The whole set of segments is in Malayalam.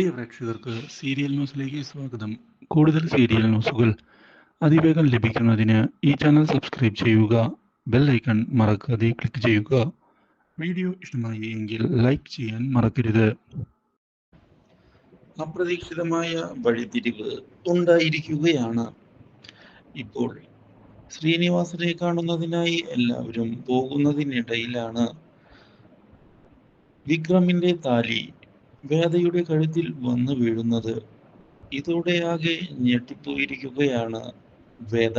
പ്രിയ പ്രേക്ഷകർക്ക് സീരിയൽ ന്യൂസിലേക്ക് സ്വാഗതം. കൂടുതൽ സീരിയൽ ന്യൂസുകൾ അതിവേഗം ലഭിക്കുന്നതിന് ഈ ചാനൽ സബ്സ്ക്രൈബ് ചെയ്യുക ബെൽ ഐക്കൺ മറക്കാതെ ക്ലിക്ക് ചെയ്യുക. വീഡിയോ ഇഷ്ടമായി എങ്കിൽ ലൈക്ക് ചെയ്യാൻ മറക്കരുത്. അപ്രതീക്ഷിതമായ വഴിതിരിവ് ഉണ്ടായിരിക്കുകയാണ്. ഇപ്പോൾ ശ്രീനിവാസനെ കാണുന്നതിനായി എല്ലാവരും പോകുന്നതിനിടയിലാണ് വിക്രമിന്റെ താലി വേദയുടെ കഴുത്തിൽ വന്നു വീഴുന്നത്. ഇതോടെ ആകെ ഞെട്ടിപ്പോയിരിക്കുകയാണ് വേദ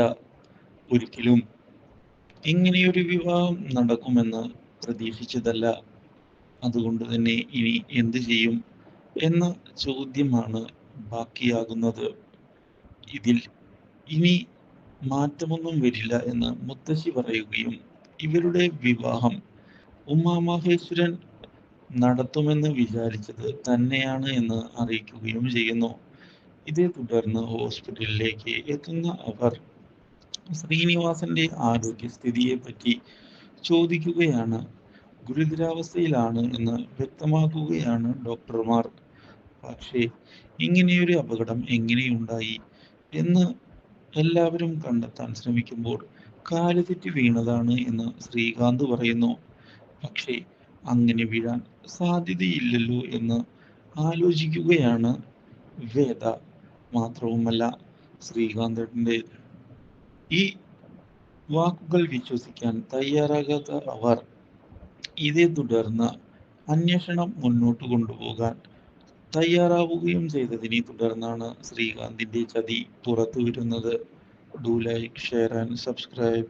ഒരിക്കലും. ഇങ്ങനെയൊരു വിവാഹം നടക്കുമെന്ന് പ്രതീക്ഷിച്ചതല്ല. അതുകൊണ്ട് തന്നെ ഇനി എന്തു ചെയ്യും എന്ന ചോദ്യമാണ് ബാക്കിയാകുന്നത്. ഇതിൽ ഇനി മാറ്റമൊന്നും വരില്ല എന്ന് മുത്തശ്ശി പറയുകയും ഇവരുടെ വിവാഹം ഉമാമഹേശ്വരൻ നടത്തുമെന്ന് വിചാരിച്ചത് തന്നെയാണ് എന്ന് അറിയിക്കുകയും ചെയ്യുന്നു. ഇതേ തുടർന്ന് ഹോസ്പിറ്റലിലേക്ക് എത്തുന്ന അവർ ശ്രീനിവാസന്റെ ആരോഗ്യസ്ഥിതിയെ പറ്റി ചോദിക്കുകയാണ്. ഗുരുതരാവസ്ഥയിലാണ് എന്ന് വ്യക്തമാക്കുകയാണ് ഡോക്ടർമാർ. പക്ഷേ ഇങ്ങനെയൊരു അപകടം എങ്ങനെയുണ്ടായി? എന്ന് എല്ലാവരും കണ്ടെത്താൻ ശ്രമിക്കുമ്പോൾ കാലുതെറ്റി വീണതാണ് എന്ന് ശ്രീകാന്ത് പറയുന്നു. പക്ഷേ അങ്ങനെ വീഴാൻ സാധ്യതയില്ലല്ലോ എന്ന് ആലോചിക്കുകയാണ് വേദ. മാത്രവുമല്ല ശ്രീകാന്തന്റെ ഈ വാക്കുകൾ വിശ്വസിക്കാൻ തയ്യാറാകാത്ത അവർ ഇതേ തുടർന്ന് അന്വേഷണം മുന്നോട്ട് കൊണ്ടുപോകാൻ തയ്യാറാവുകയും ചെയ്തതിനെ തുടർന്നാണ് ശ്രീകാന്തിന്റെ ചതി പുറത്തു വരുന്നത് do like share and subscribe